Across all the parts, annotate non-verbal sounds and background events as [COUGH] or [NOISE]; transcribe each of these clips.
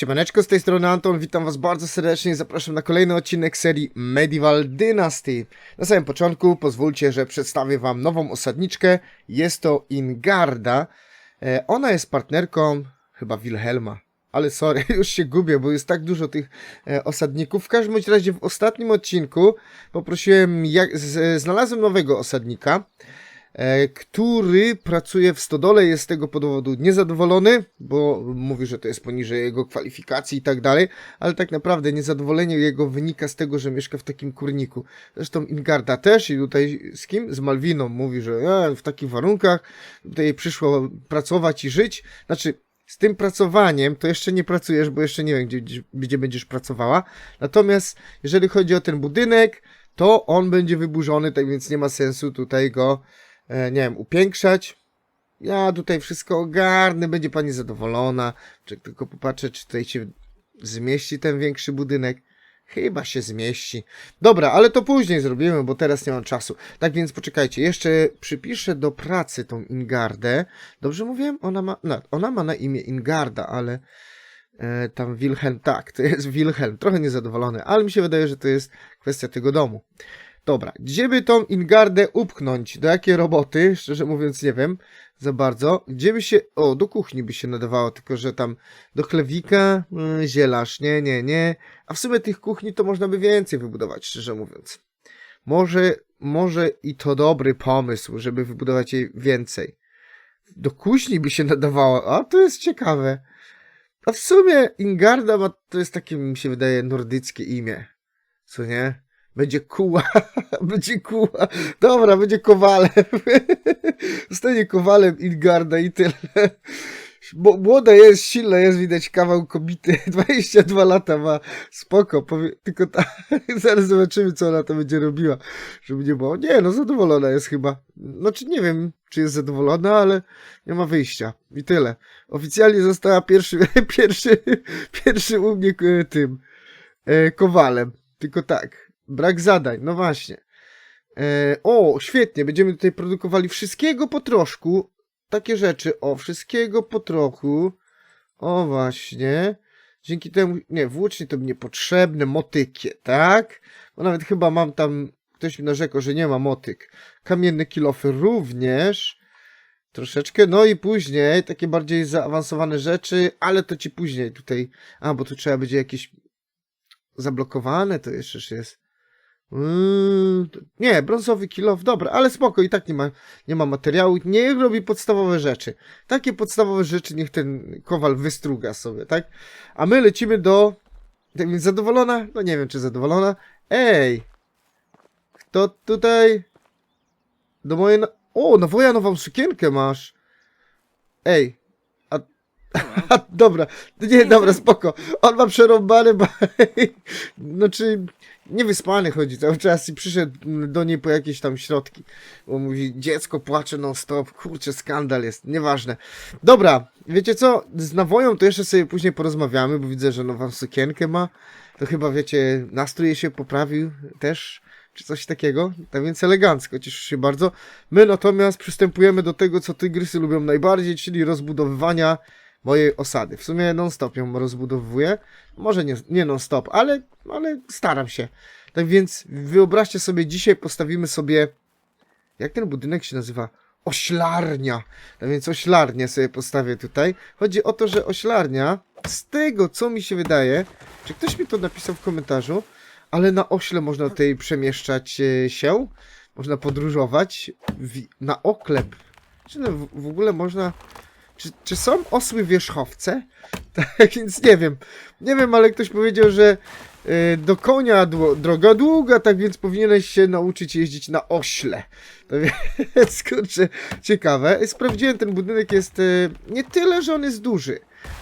Siemaneczko, z tej strony Anton, witam was bardzo serdecznie i zapraszam na kolejny odcinek serii Medieval Dynasty. Na samym początku pozwólcie, że przedstawię wam nową osadniczkę, jest to Ingarda. E, Ona jest partnerką chyba Wilhelma, ale sorry, [LAUGHS] już się gubię, bo jest tak dużo tych e, osadników. W każdym razie w ostatnim odcinku poprosiłem, jak, z, znalazłem nowego osadnika, e, który pracuje w stodole, jest z tego powodu niezadowolony, bo mówi, że to jest poniżej jego kwalifikacji i tak dalej, ale tak naprawdę niezadowolenie jego wynika z tego, że mieszka w takim kurniku. Zresztą Ingarda też i tutaj z kim? Z Malwiną mówi, że e, w takich warunkach tutaj przyszło pracować i żyć. Znaczy, z tym pracowaniem to jeszcze nie pracujesz, bo jeszcze nie wiem, gdzie, gdzie, będziesz pracowała. Natomiast jeżeli chodzi o ten budynek, to on będzie wyburzony, tak więc nie ma sensu tutaj go, e, nie wiem, upiększać. Ja tutaj wszystko ogarnę, będzie pani zadowolona. Czy tylko popatrzę, czy tutaj się zmieści ten większy budynek. Chyba się zmieści. Dobra, ale to później zrobimy, bo teraz nie mam czasu. Tak więc poczekajcie, jeszcze przypiszę do pracy tą Ingardę. Dobrze mówiłem? Ona ma, no, ona ma na imię Ingarda, ale e, tam Wilhelm, tak, to jest Wilhelm. Trochę niezadowolony, ale mi się wydaje, że to jest kwestia tego domu. Dobra, gdzie by tą Ingardę upchnąć? Do jakiej roboty? Szczerze mówiąc nie wiem za bardzo. Gdzie by się... O, do kuchni by się nadawało, tylko że tam do chlewika, zielarz, nie, nie, nie. A w sumie tych kuchni to można by więcej wybudować, szczerze mówiąc. Może, może i to dobry pomysł, żeby wybudować jej więcej. Do kuźni by się nadawało, a to jest ciekawe. A w sumie Ingarda ma, to jest takie, mi się wydaje, nordyckie imię. Co nie? Będzie kuła, [LAUGHS] będzie kuła. Dobra, będzie kowalem. [LAUGHS] Zostanie kowalem Ingarda i tyle. Bo młoda jest, silna jest, widać kawał kobity. [LAUGHS] 22 lata ma. Spoko, powie, tylko ta, zaraz zobaczymy, co ona to będzie robiła. Żeby nie było. Nie, no zadowolona jest chyba. Znaczy nie wiem, czy jest zadowolona, ale nie ma wyjścia. I tyle. Oficjalnie została pierwszy, pierwszy, pierwszy u mnie e, tym e, kowalem. Tylko tak. Brak zadań, no właśnie. E, o, świetnie, będziemy tutaj produkowali wszystkiego po troszku. Takie rzeczy, o, wszystkiego po trochu. O, właśnie. Dzięki temu, nie, włócznie to mi niepotrzebne, motykie, tak? Bo nawet chyba mam tam, ktoś mi narzekał, że nie ma motyk. Kamienne kilofy również. Troszeczkę, no i później takie bardziej zaawansowane rzeczy, ale to ci później tutaj, a, bo tu trzeba będzie jakieś zablokowane, to jeszcze jest. Mm, nie, brązowy kilof, dobra, ale spoko, i tak nie ma, nie ma materiału, niech robi podstawowe rzeczy. Takie podstawowe rzeczy niech ten kowal wystruga sobie, tak? A my lecimy do... Tak zadowolona? No nie wiem, czy zadowolona. Ej! Kto tutaj... Do mojej... No... O, nowoja nową sukienkę masz. Ej. Dobra, nie, dobra, spoko. On ma przerąbane, bo... [LAUGHS] Znaczy, niewyspany chodzi cały czas i przyszedł do niej po jakieś tam środki. Bo mówi, dziecko płacze non stop, kurczę, skandal jest, nieważne. Dobra, wiecie co, z nawoją to jeszcze sobie później porozmawiamy, bo widzę, że nową sukienkę ma. To chyba, wiecie, nastrój się poprawił też, czy coś takiego. Tak więc elegancko, cieszę się bardzo. My natomiast przystępujemy do tego, co tygrysy lubią najbardziej, czyli rozbudowywania mojej osady. W sumie non-stop ją rozbudowuję. Może nie, nie non-stop, ale, ale staram się. Tak więc wyobraźcie sobie, dzisiaj postawimy sobie. Jak ten budynek się nazywa? Oślarnia. Tak więc oślarnię sobie postawię tutaj. Chodzi o to, że oślarnia, z tego co mi się wydaje, czy ktoś mi to napisał w komentarzu, ale na ośle można tutaj przemieszczać e, się, można podróżować w, na oklep. Czy w, w ogóle można. Czy, czy są osły wierzchowce? [LAUGHS] Tak więc nie wiem. Nie wiem, ale ktoś powiedział, że y, do konia droga długa, tak więc powinieneś się nauczyć jeździć na ośle. To więc, [LAUGHS] kurczę, ciekawe. Sprawdziłem, ten budynek jest y, nie tyle, że on jest duży,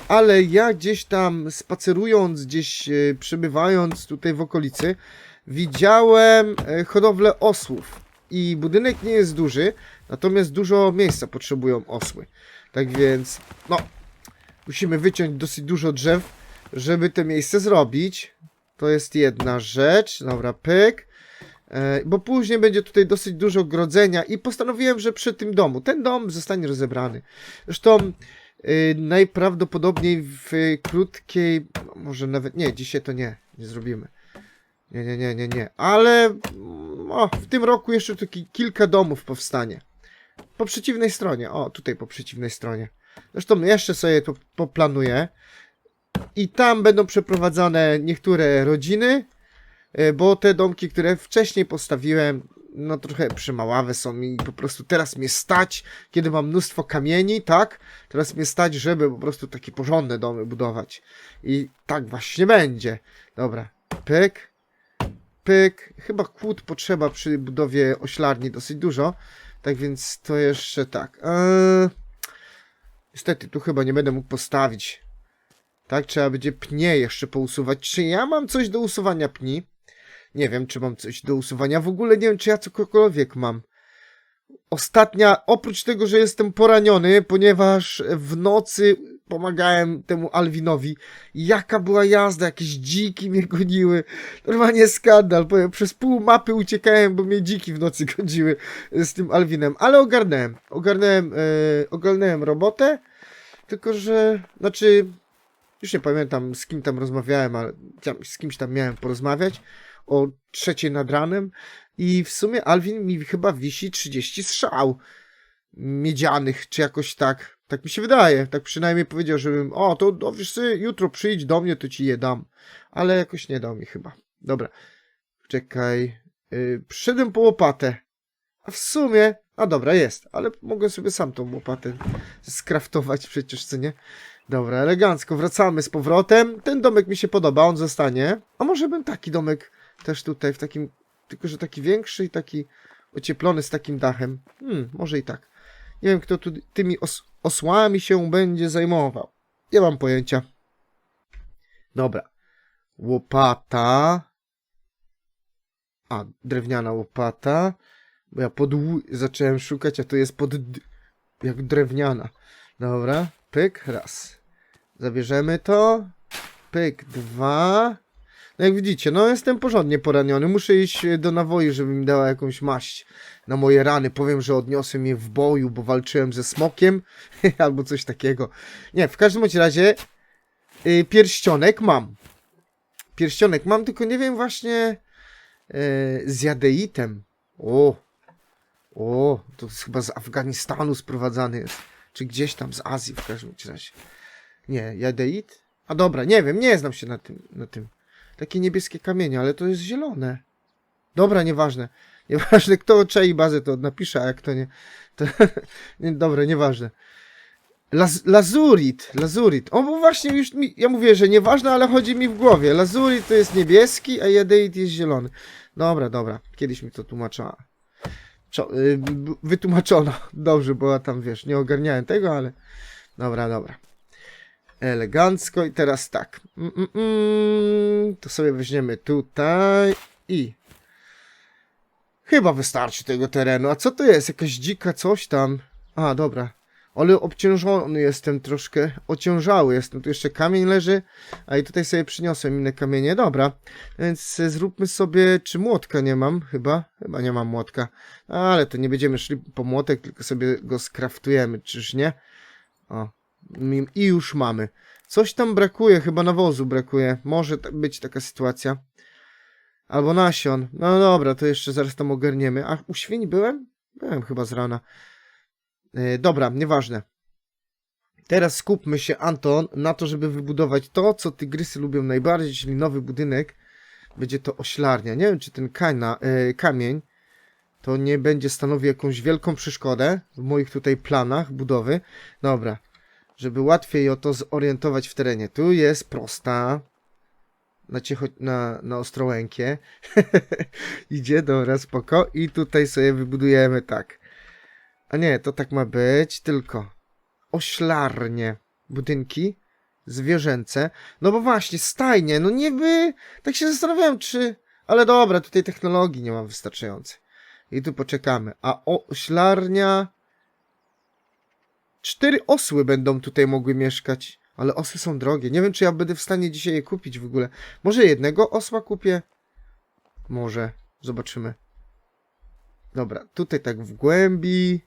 ale ja gdzieś tam spacerując, gdzieś y, przebywając tutaj w okolicy, widziałem hodowlę osłów. I budynek nie jest duży, natomiast dużo miejsca potrzebują osły. Tak więc, no, musimy wyciąć dosyć dużo drzew, żeby te miejsce zrobić. To jest jedna rzecz. Dobra, pyk. E, bo później będzie tutaj dosyć dużo grodzenia i postanowiłem, że przy tym domu, ten dom zostanie rozebrany. Zresztą y, najprawdopodobniej w krótkiej, może nawet, nie, dzisiaj to nie, nie zrobimy. Nie, nie, nie, nie, nie, ale mm, o, w tym roku jeszcze tu ki- kilka domów powstanie. Po przeciwnej stronie, o, tutaj po przeciwnej stronie. Zresztą jeszcze sobie to poplanuję. I tam będą przeprowadzane niektóre rodziny, e, bo te domki, które wcześniej postawiłem, no trochę przymaławe są i po prostu teraz mnie stać, kiedy mam mnóstwo kamieni, tak? Teraz mnie stać, żeby po prostu takie porządne domy budować. I tak właśnie będzie. Dobra, pyk, pyk. Chyba kłód potrzeba przy budowie oślarni dosyć dużo, tak więc to jeszcze tak. Eee... Niestety, tu chyba nie będę mógł postawić. Tak, trzeba będzie pnie jeszcze pousuwać. Czy ja mam coś do usuwania pni? Nie wiem, czy mam coś do usuwania. W ogóle nie wiem, czy ja cokolwiek mam. Ostatnia, oprócz tego, że jestem poraniony, ponieważ w nocy pomagałem temu Alwinowi. Jaka była jazda, jakieś dziki mnie goniły. Normalnie skandal. Powiem, przez pół mapy uciekałem, bo mnie dziki w nocy [LAUGHS] goniły z tym Alwinem. Ale ogarnąłem. Ogarnąłem, e, ogarnąłem robotę. Tylko, że, znaczy, już nie pamiętam z kim tam rozmawiałem, ale z kimś tam miałem porozmawiać o trzeciej nad ranem i w sumie Alwin mi chyba wisi 30 strzał miedzianych, czy jakoś tak. Tak mi się wydaje. Tak przynajmniej powiedział, żebym, o, to no, wiesz co, jutro przyjdź do mnie, to ci je dam. Ale jakoś nie dał mi chyba. Dobra. Czekaj. Yy, przyszedłem po łopatę. A w sumie, a dobra, jest, ale mogę sobie sam tą łopatę skraftować przecież, co nie? Dobra, elegancko, wracamy z powrotem. Ten domek mi się podoba, on zostanie. A może bym taki domek też tutaj w takim, tylko że taki większy i taki ocieplony z takim dachem. Hmm, może i tak. Nie wiem, kto tu tymi os osłami się będzie zajmował. Nie mam pojęcia. Dobra. Łopata. A, drewniana łopata. Bo ja pod zacząłem szukać, a to jest pod... jak drewniana. Dobra, pyk, raz. Zabierzemy to. Pyk, dwa. No jak widzicie, no jestem porządnie poraniony. Muszę iść e, do nawoi, żeby mi dała jakąś maść na moje rany. Powiem, że odniosłem je w boju, bo walczyłem ze smokiem. [LAUGHS] Albo coś takiego. Nie, w każdym razie y, pierścionek mam. Pierścionek mam, tylko nie wiem właśnie y, z jadeitem. O, o, to jest chyba z Afganistanu sprowadzany jest. Czy gdzieś tam z Azji w każdym razie. Nie, jadeit? A dobra, nie wiem, nie znam się na tym. Na tym. Takie niebieskie kamienie, ale to jest zielone. Dobra, nieważne. Nieważne, kto czai bazę, to napisze, a jak to nie. To, [LAUGHS] dobra, nieważne. Laz, lazurit, lazurit. O, bo właśnie już mi, ja mówię, że nieważne, ale chodzi mi w głowie. Lazurit to jest niebieski, a jadeit jest zielony. Dobra, dobra. Kiedyś mi to tłumaczyła. Y, wytłumaczono. Dobrze, bo ja tam, wiesz, nie ogarniałem tego, ale... Dobra, dobra. Elegancko i teraz tak. Mm, mm, mm. To sobie weźmiemy tutaj i... Chyba wystarczy tego terenu. A co to jest? Jakaś dzika coś tam? A, dobra. Ale obciążony jestem troszkę. Ociążały jestem. Tu jeszcze kamień leży. A i tutaj sobie przyniosłem inne kamienie. Dobra. Więc zróbmy sobie... Czy młotka nie mam? Chyba. Chyba nie mam młotka. Ale to nie będziemy szli po młotek, tylko sobie go skraftujemy. Czyż nie? O. I już mamy. Coś tam brakuje, chyba nawozu brakuje. Może być taka sytuacja. Albo nasion. No dobra, to jeszcze zaraz tam ogarniemy. A u świń byłem? Byłem chyba z rana. E, dobra, nieważne. Teraz skupmy się, Anton, na to, żeby wybudować to, co tygrysy lubią najbardziej, czyli nowy budynek. Będzie to oślarnia. Nie wiem, czy ten kana, e, kamień to nie będzie stanowił jakąś wielką przeszkodę w moich tutaj planach budowy. Dobra, żeby łatwiej o to zorientować w terenie. Tu jest prosta. Na, ciecho, na, na ostrołękie. [LAUGHS] Idzie, dobra, spoko. I tutaj sobie wybudujemy tak. A nie, to tak ma być, tylko oślarnie. Budynki zwierzęce. No bo właśnie, stajnie, no niby... Tak się zastanawiałem, czy... Ale dobra, tutaj technologii nie mam wystarczającej. I tu poczekamy. A oślarnia... Cztery osły będą tutaj mogły mieszkać. Ale osły są drogie. Nie wiem, czy ja będę w stanie dzisiaj je kupić w ogóle. Może jednego osła kupię? Może. Zobaczymy. Dobra, tutaj tak w głębi.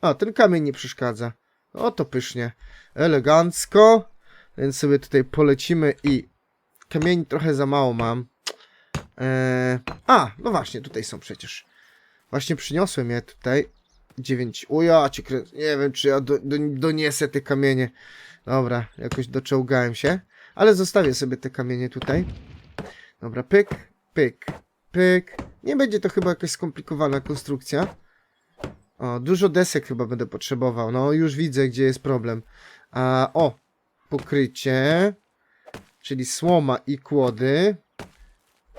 A, ten kamień nie przeszkadza. O, to pysznie. Elegancko. Więc sobie tutaj polecimy i kamieni trochę za mało mam. Eee, a, no właśnie, tutaj są przecież. Właśnie przyniosłem je tutaj. 9. O ja cię krę... Nie wiem, czy ja do, do, doniesę te kamienie. Dobra, jakoś doczołgałem się. Ale zostawię sobie te kamienie tutaj. Dobra, pyk, pyk, pyk. Nie będzie to chyba jakaś skomplikowana konstrukcja. O, dużo desek chyba będę potrzebował. No, już widzę, gdzie jest problem. A, o, pokrycie. Czyli słoma i kłody.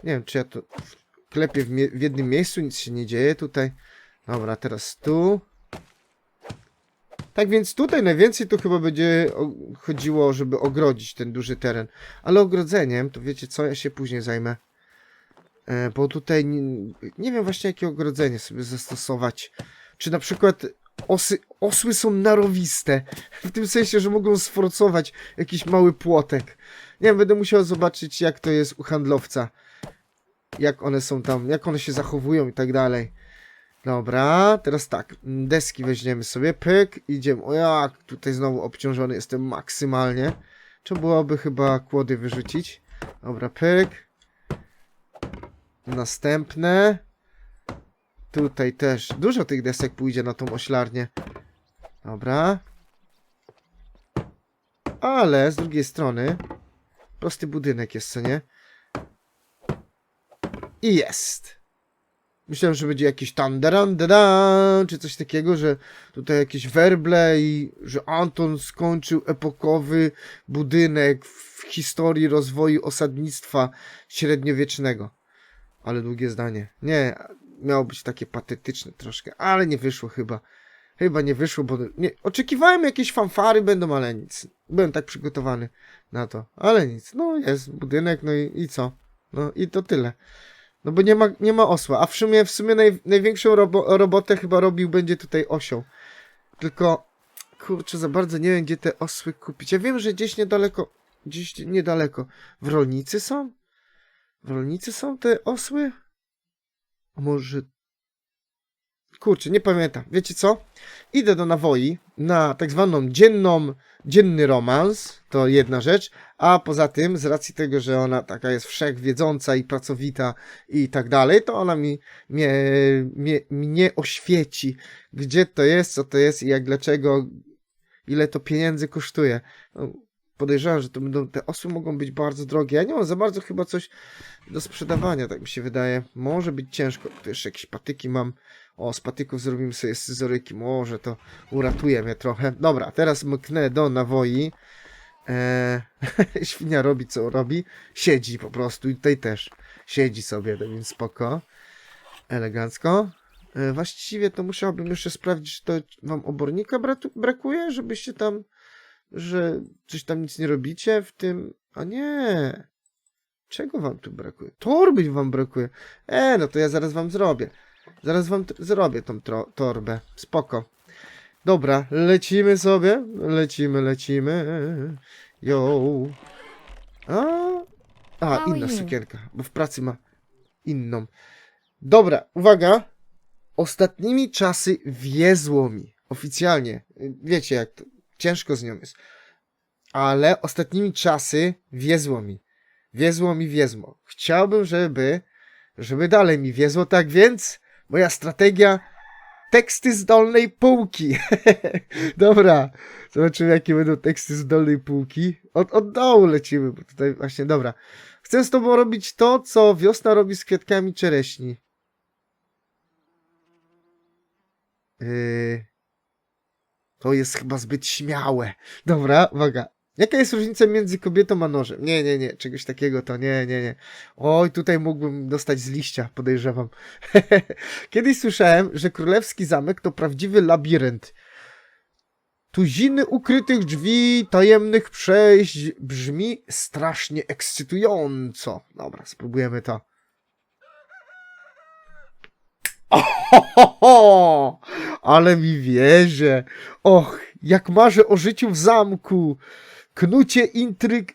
Nie wiem, czy ja to klepię w, w jednym miejscu, nic się nie dzieje tutaj. Dobra, teraz tu. Tak więc tutaj najwięcej to chyba będzie chodziło, żeby ogrodzić ten duży teren. Ale ogrodzeniem, to wiecie co, ja się później zajmę. E, bo tutaj nie, nie wiem właśnie jakie ogrodzenie sobie zastosować. Czy na przykład osy, osły są narowiste. [LAUGHS] W tym sensie, że mogą sforcować jakiś mały płotek. Nie wiem, będę musiał zobaczyć jak to jest u handlowca. Jak one są tam, jak one się zachowują i tak dalej. Dobra, teraz tak, deski weźmiemy sobie, pyk, idziemy, o jak, tutaj znowu obciążony jestem maksymalnie. Trzeba byłoby chyba kłody wyrzucić. Dobra, pyk. Następne. Tutaj też dużo tych desek pójdzie na tą oślarnię. Dobra. Ale z drugiej strony prosty budynek jest, co nie? I jest. Myślałem, że będzie jakiś tandaran, dada, czy coś takiego, że tutaj jakieś werble i że Anton skończył epokowy budynek w historii rozwoju osadnictwa średniowiecznego. Ale długie zdanie. Nie, miało być takie patetyczne troszkę, ale nie wyszło chyba. Chyba nie wyszło, bo nie, oczekiwałem jakieś fanfary będą, ale nic. Byłem tak przygotowany na to, ale nic. No jest budynek, no i, i co? No i to tyle. No bo nie ma, nie ma osła, a w sumie, w sumie naj, największą robo, robotę chyba robił będzie tutaj osioł. Tylko, kurczę, za bardzo nie wiem, gdzie te osły kupić. Ja wiem, że gdzieś niedaleko, gdzieś niedaleko. W rolnicy są? W rolnicy są te osły? A może... Kurczę, nie pamiętam. Wiecie co? Idę do nawoi na tak zwaną dzienną, dzienny romans, to jedna rzecz, a poza tym, z racji tego, że ona taka jest wszechwiedząca i pracowita i tak dalej, to ona mi mnie, mnie, mnie oświeci, gdzie to jest, co to jest i jak, dlaczego, ile to pieniędzy kosztuje. No, podejrzewam, że to będą, te osły mogą być bardzo drogie. Ja nie mam za bardzo chyba coś do sprzedawania, tak mi się wydaje. Może być ciężko. Tu jeszcze jakieś patyki mam. O, z patyków zrobimy sobie scyzoryki. Może to uratuje mnie trochę. Dobra, teraz mknę do nawoi. Eee, [LAUGHS] świnia robi co robi. Siedzi po prostu i tutaj też. Siedzi sobie, tak więc spoko. Elegancko. E, właściwie to musiałbym jeszcze sprawdzić, czy to wam obornika brakuje, żebyście tam, że coś tam nic nie robicie w tym. A nie. Czego wam tu brakuje? Torby wam brakuje. E, no to ja zaraz wam zrobię. Zaraz wam zrobię tą torbę. Spoko. Dobra, lecimy sobie. Lecimy, lecimy. Yo. A, a inna sukienka, bo w pracy ma inną. Dobra, uwaga. Ostatnimi czasy wiezło mi. Oficjalnie. Wiecie jak to. Ciężko z nią jest. Ale ostatnimi czasy wiezło mi. Wiezło mi, wiezło. Chciałbym, żeby, żeby dalej mi wiezło, tak więc moja strategia teksty z dolnej półki. [LAUGHS] dobra, zobaczymy jakie będą teksty z dolnej półki. Od, od dołu lecimy, bo tutaj właśnie, dobra. Chcę z tobą robić to, co wiosna robi z kwiatkami czereśni. Yy, to jest chyba zbyt śmiałe. Dobra, uwaga. Jaka jest różnica między kobietą a nożem? Nie, nie, nie, czegoś takiego to nie, nie, nie. Oj, tutaj mógłbym dostać z liścia, podejrzewam. [LAUGHS] Kiedyś słyszałem, że królewski zamek to prawdziwy labirynt. Tuziny ukrytych drzwi, tajemnych przejść brzmi strasznie ekscytująco. Dobra, spróbujemy to. [LAUGHS] Ohohoho! Ale mi wierzy. Och, jak marzę o życiu w zamku. Knucie intryg,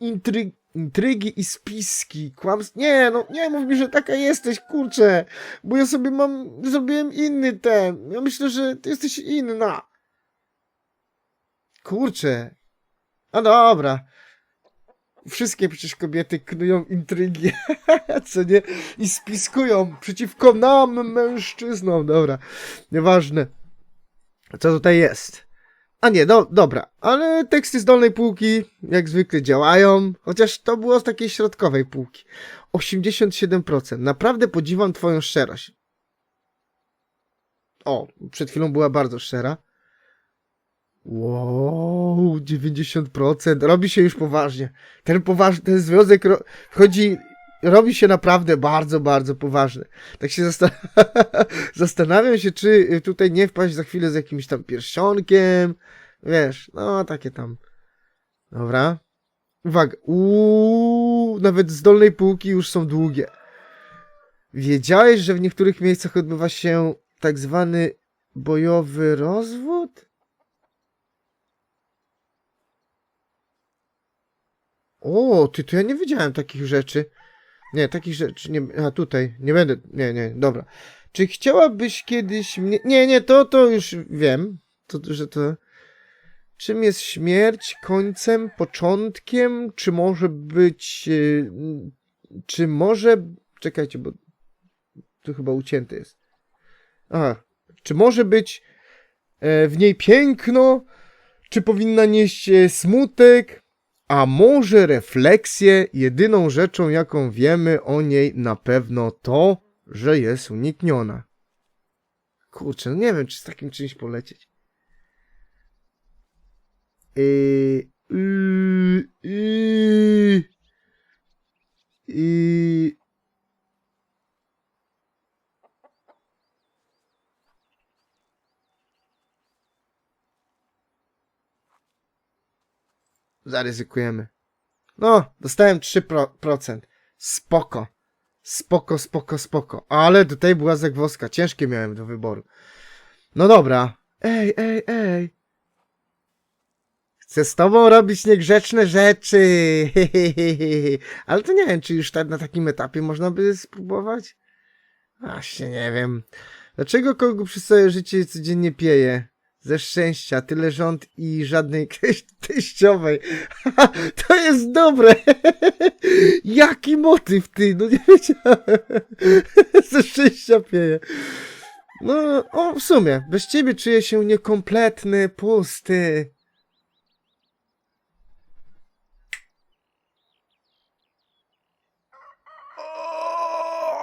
intryg, intrygi i spiski. Kłamstw. Nie, no nie mów mi, że taka jesteś, kurczę. Bo ja sobie mam, zrobiłem inny ten. Ja myślę, że ty jesteś inna. Kurczę. No dobra. Wszystkie przecież kobiety knują intrygi, [LAUGHS] co nie? I spiskują przeciwko nam, mężczyznom. Dobra, nieważne. Co tutaj jest? A nie, do, dobra, ale teksty z dolnej półki jak zwykle działają, chociaż to było z takiej środkowej półki. 87%. Naprawdę podziwiam twoją szczerość. O, przed chwilą była bardzo szczera. Wow, 90%. Robi się już poważnie. Ten poważny, ten związek wchodzi, robi się naprawdę bardzo, bardzo poważny. Tak się zastan [LAUGHS] zastanawiam się, czy tutaj nie wpaść za chwilę z jakimś tam pierścionkiem. Wiesz, no takie tam. Dobra. Uwaga. Uuu, nawet z dolnej półki już są długie. Wiedziałeś, że w niektórych miejscach odbywa się tak zwany bojowy rozwód? O, ty, to ja nie wiedziałem takich rzeczy. Nie, takich rzeczy nie... A, tutaj, nie będę... Nie, nie, dobra. Czy chciałabyś kiedyś mnie... Nie, nie, to, to już wiem. To, że to... Czym jest śmierć? Końcem? Początkiem? Czy może być... y, Czy może... Czekajcie, bo... Tu chyba ucięte jest. Aha. Czy może być e, w niej piękno? Czy powinna nieść e, smutek? A może refleksję? Jedyną rzeczą, jaką wiemy o niej na pewno to, że jest unikniona. Kurczę, no nie wiem, czy z takim czymś polecieć. Yy, yy, yy, yy. Zaryzykujemy. No, dostałem 3%. Spoko. Spoko, spoko, spoko. Ale tutaj była zagwozdka. Ciężkie miałem do wyboru. No dobra. Ej, ej, ej. Chcę z tobą robić niegrzeczne rzeczy. [LAUGHS] Ale to nie wiem, czy już na takim etapie można by spróbować? Właśnie nie wiem. Dlaczego kogo przez całe życie codziennie pieje? Ze szczęścia, tyle rząd i żadnej [LAUGHS] teściowej. [LAUGHS] to jest dobre. [LAUGHS] Jaki motyw, ty? No nie wiedziałem. Ze szczęścia pieje. No, o, w sumie, bez ciebie czuję się niekompletny, pusty.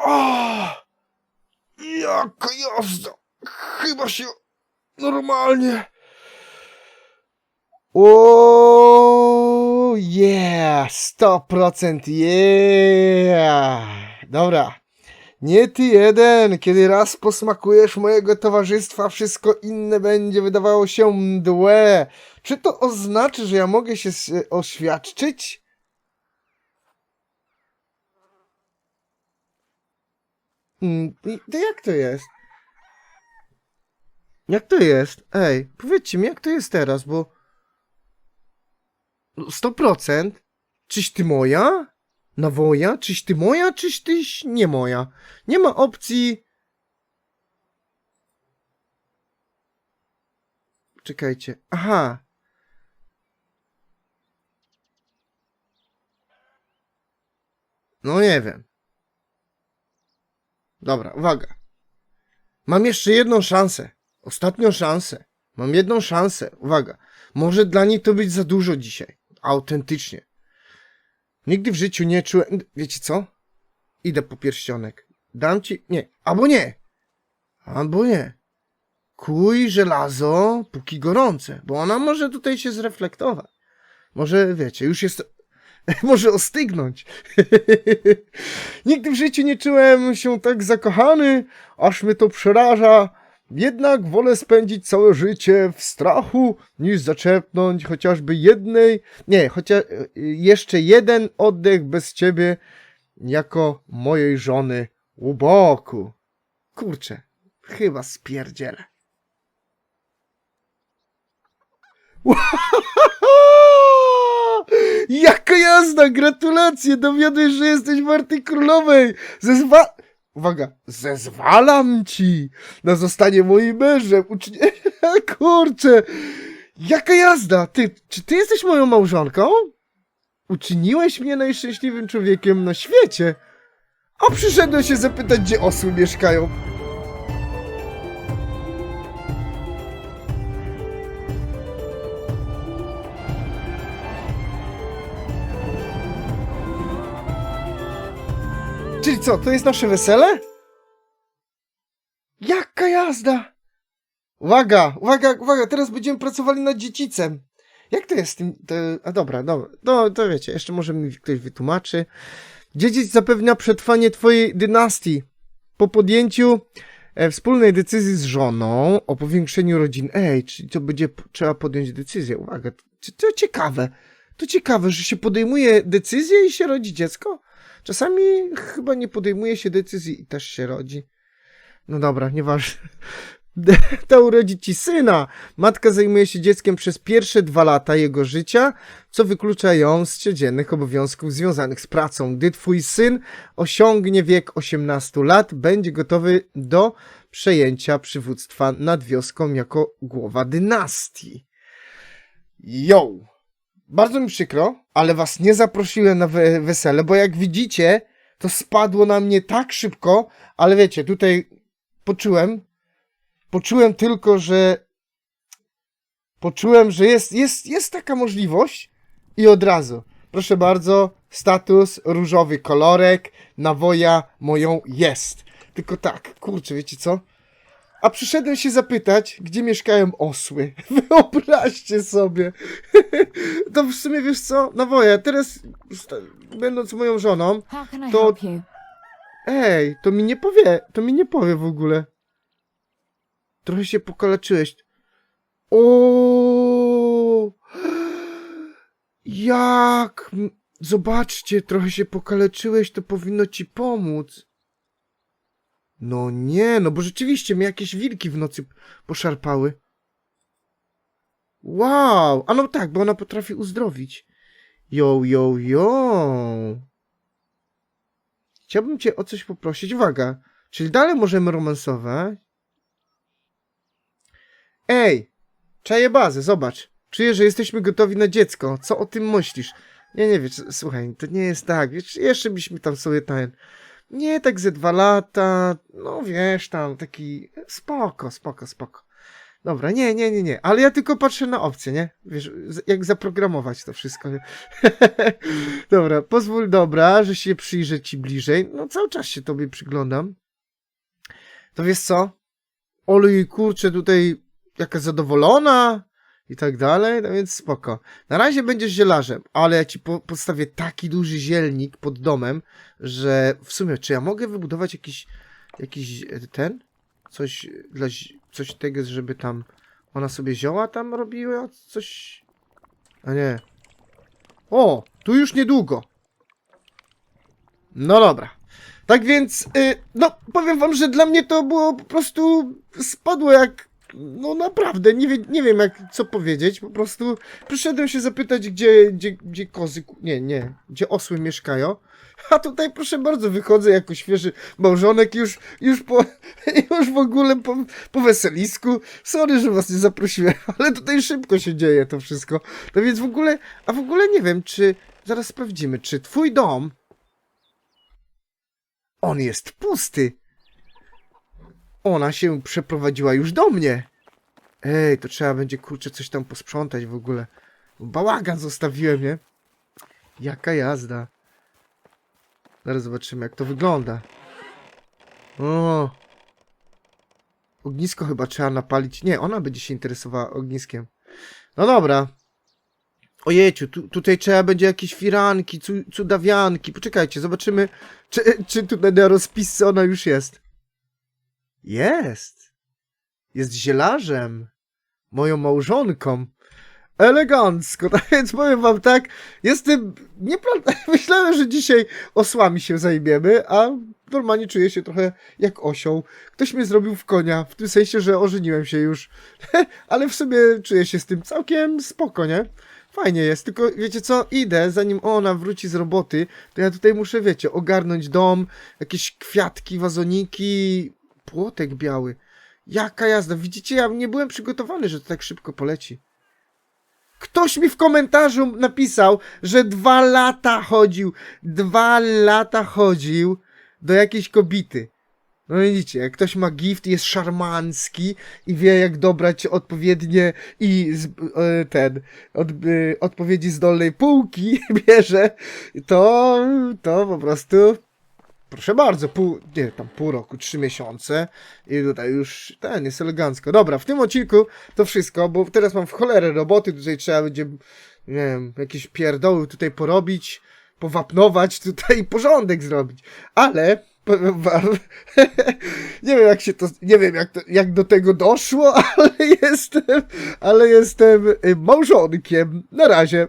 O, jaka jazda! Chyba się normalnie. O, yeah! 100% yeah! Dobra. Nie ty jeden, kiedy raz posmakujesz mojego towarzystwa, wszystko inne będzie wydawało się mdłe. Czy to oznacza, że ja mogę się oświadczyć? Mm, To jak to jest? Jak to jest? Ej, powiedzcie mi, jak to jest teraz, bo... 100%? Czyś ty moja? Nawoja? Czyś ty moja, czyś tyś nie moja? Nie ma opcji... Czekajcie. Aha. No nie wiem. Dobra, uwaga. Mam jeszcze jedną szansę. Ostatnią szansę. Mam jedną szansę. Uwaga. Może dla niej to być za dużo dzisiaj. Autentycznie. Nigdy w życiu nie czułem... Wiecie co? Idę po pierścionek. Dam ci... Nie. Albo nie. Albo nie. Kuj żelazo, póki gorące. Bo ona może tutaj się zreflektować. Może, wiecie, już jest... [LAUGHS] może ostygnąć. [LAUGHS] Nigdy w życiu nie czułem się tak zakochany, aż mnie to przeraża. Jednak wolę spędzić całe życie w strachu, niż zaczerpnąć chociażby jednej, nie, chociaż jeszcze jeden oddech bez ciebie, jako mojej żony u boku. Kurczę, chyba spierdzielę. [LAUGHS] Jaka jazda! Gratulacje! Dowiadujesz, że jesteś warty królowej! Zezwa... Uwaga! Zezwalam ci na zostanie moim mężem! Ucznie... [LAUGHS] Kurczę! Jaka jazda? Ty, czy ty jesteś moją małżonką? Uczyniłeś mnie najszczęśliwym człowiekiem na świecie. A przyszedłem się zapytać, gdzie osły mieszkają. Czyli co, to jest nasze wesele? Jaka jazda! Uwaga, uwaga, uwaga, teraz będziemy pracowali nad dziedzicem. Jak to jest z tym? To, a dobra, dobra, no to wiecie, jeszcze może mi ktoś wytłumaczy. Dziedzic zapewnia przetrwanie twojej dynastii. Po podjęciu e, wspólnej decyzji z żoną o powiększeniu rodzin. Ej, czyli to będzie trzeba podjąć decyzję. Uwaga, to, to ciekawe. To ciekawe, że się podejmuje decyzję i się rodzi dziecko. Czasami chyba nie podejmuje się decyzji i też się rodzi. No dobra, nieważne. [LAUGHS] To urodzi ci syna. Matka zajmuje się dzieckiem przez pierwsze dwa lata jego życia, co wyklucza ją z codziennych obowiązków związanych z pracą. Gdy twój syn osiągnie wiek 18 lat, będzie gotowy do przejęcia przywództwa nad wioską jako głowa dynastii. Yo! Bardzo mi przykro, ale was nie zaprosiłem na we wesele, bo jak widzicie, to spadło na mnie tak szybko, ale wiecie, tutaj poczułem, poczułem tylko, że poczułem, że jest, jest, jest taka możliwość i od razu. Proszę bardzo, status, różowy kolorek, nawoja moją jest. Tylko tak, kurczę, wiecie co? A przyszedłem się zapytać, gdzie mieszkają osły. [LAUGHS] Wyobraźcie sobie. [LAUGHS] To w sumie wiesz co? Nawoja, teraz sta- będąc moją żoną, To-? Ej, to mi nie powie, to mi nie powie w ogóle. Trochę się pokaleczyłeś. O! Jak? Zobaczcie, trochę się pokaleczyłeś, to powinno ci pomóc. No nie, no bo rzeczywiście mnie jakieś wilki w nocy poszarpały. Wow, a no tak, bo ona potrafi uzdrowić. Yo, yo, yo. Chciałbym cię o coś poprosić. Uwaga, czyli dalej możemy romansować. Ej, czaję bazę, zobacz. Czuję, że jesteśmy gotowi na dziecko. Co o tym myślisz? Nie, nie wiesz, słuchaj, to nie jest tak. Wiesz, jeszcze byśmy tam sobie ten... Nie, tak ze dwa lata, no wiesz, tam taki... Spoko, spoko, spoko. Dobra, nie, nie, nie, nie, ale ja tylko patrzę na opcje, nie? Wiesz, jak zaprogramować to wszystko, [LAUGHS] dobra, pozwól, dobra, że się przyjrzę ci bliżej. No cały czas się tobie przyglądam. To wiesz co? Oluj, kurczę, tutaj jaka zadowolona i tak dalej, no więc spoko. Na razie będziesz zielarzem, ale ja ci po postawię taki duży zielnik pod domem, że w sumie, czy ja mogę wybudować jakiś, jakiś e, ten? Coś dla, coś tego, żeby tam ona sobie zioła tam robiła? Coś... A nie. O, tu już niedługo. No dobra. Tak więc, y, no powiem wam, że dla mnie to było po prostu spadło jak, no naprawdę, nie, wie, nie wiem jak co powiedzieć, po prostu przyszedłem się zapytać, gdzie, gdzie, gdzie kozy, nie, nie, gdzie osły mieszkają, a tutaj proszę bardzo, wychodzę jako świeży małżonek już, już po, [LAUGHS] już w ogóle po, po weselisku, sorry, że was nie zaprosiłem, [LAUGHS] ale tutaj szybko się dzieje to wszystko, no więc w ogóle, a w ogóle nie wiem, czy, zaraz sprawdzimy, czy twój dom on jest pusty. Ona się przeprowadziła już do mnie. Ej, to trzeba będzie kurczę coś tam posprzątać w ogóle. Bałagan zostawiłem, nie? Jaka jazda. Zaraz zobaczymy, jak to wygląda. O. Ognisko chyba trzeba napalić. Nie, ona będzie się interesowała ogniskiem. No dobra. Ojeciu, tu, tutaj trzeba będzie jakieś firanki, cu, cudawianki. Poczekajcie, zobaczymy, czy, czy tutaj na rozpisce ona już jest. Jest. Jest zielarzem. Moją małżonką. Elegancko. [LAUGHS] Tak więc powiem wam tak, jestem... Nie [LAUGHS] Myślałem, że dzisiaj osłami się zajmiemy, a normalnie czuję się trochę jak osioł. Ktoś mnie zrobił w konia, w tym sensie, że ożeniłem się już. [LAUGHS] Ale w sumie czuję się z tym całkiem spoko, nie? Fajnie jest, tylko wiecie co, idę, zanim ona wróci z roboty, to ja tutaj muszę, wiecie, ogarnąć dom, jakieś kwiatki, wazoniki, płotek biały. Jaka jazda, widzicie, ja nie byłem przygotowany, że to tak szybko poleci. Ktoś mi w komentarzu napisał, że dwa lata chodził, dwa lata chodził do jakiejś kobity. No widzicie, jak ktoś ma gift, jest szarmancki i wie jak dobrać odpowiednie i z, e, ten, od, e, odpowiedzi z dolnej półki [LAUGHS] bierze, to, to po prostu proszę bardzo, pół, nie, tam pół roku, trzy miesiące i tutaj już ten, jest elegancko. Dobra, w tym odcinku to wszystko, bo teraz mam w cholerę roboty, tutaj trzeba będzie, nie wiem, jakieś pierdoły tutaj porobić, powapnować tutaj porządek zrobić, ale powiem [LAUGHS] nie wiem jak się to, nie wiem jak, to, jak do tego doszło, [LAUGHS] ale jestem, ale jestem y, małżonkiem. Na razie.